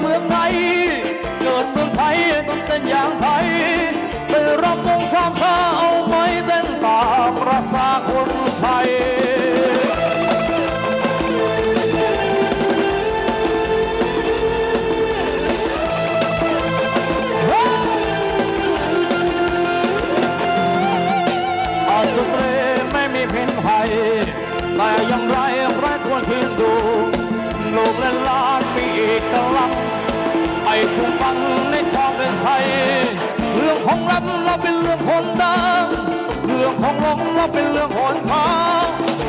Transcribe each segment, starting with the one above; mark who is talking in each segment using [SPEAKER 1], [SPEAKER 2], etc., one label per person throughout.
[SPEAKER 1] เมืองไหนเกิดเมืองไทยต้องเต้นอย่างไทยไปรับวงสามชาเอาไม้เต้นตาประสาคนไทยดนตรีไม่มีเพีไทยแต่ยังไรไรควรเพีดู ไอ้คุ้มฟังในความเป็นไทย เรื่องของรัฐเราเป็นเรื่องคนดัง เรื่องของลมเราเป็นเรื่องคนทาง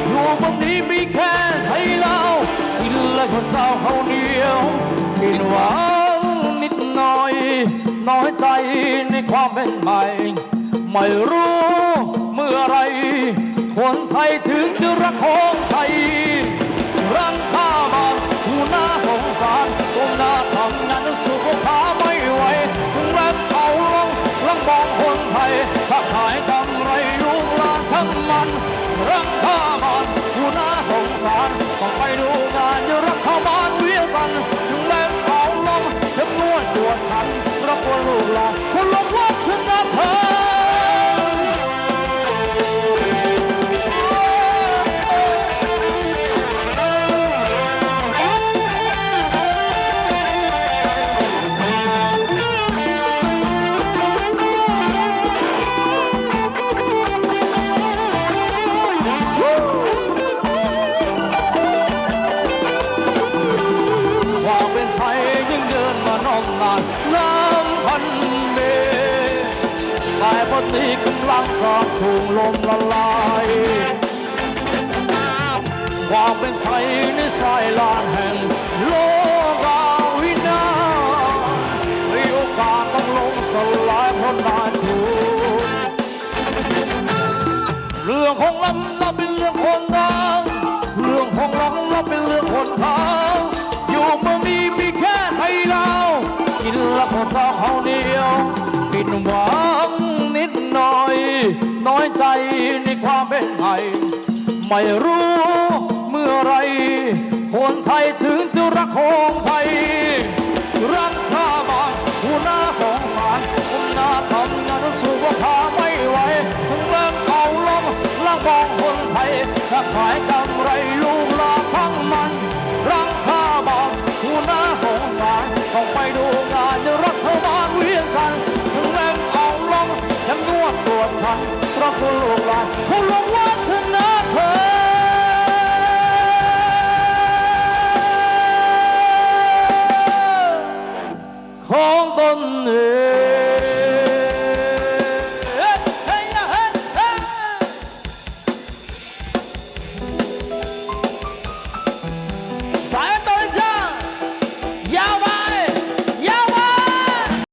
[SPEAKER 1] อยู่บนนี้มีแค่ไทยเรากินและคนเจ้าเขาเหนียวกินหวานนิดหน่อย น้อยใจในความเป็นใหม่ ไม่รู้เมื่อไรคนไทยถึงจะรักของไทยรัง ถ้าขายกำไรลูกหลานช่างมันรักข้ามัน องนานน้ำพันเมแต่ปฏิกำลังสอบถูงลมละลายความเป็นไทยนิสัยลาน น้อยใจในความเป็นไทย ไม่รู้เมื่อไร คนไทยถึงจะรักของไทย รักชาบ้านผู้น่าสงสารคนน่าทำงานสู้ว่าพาไม่ไหวถึงแรงเอาลมล่างมองคนไทยถ้าขายกำไรลูกลานช่างมัน รักชาบ้านผู้น่าสงสารต้องไปดูงานรัฐบาลเวียงกันถึงแรงเอาลมยังนวดตรวจทัน เพราะคุณ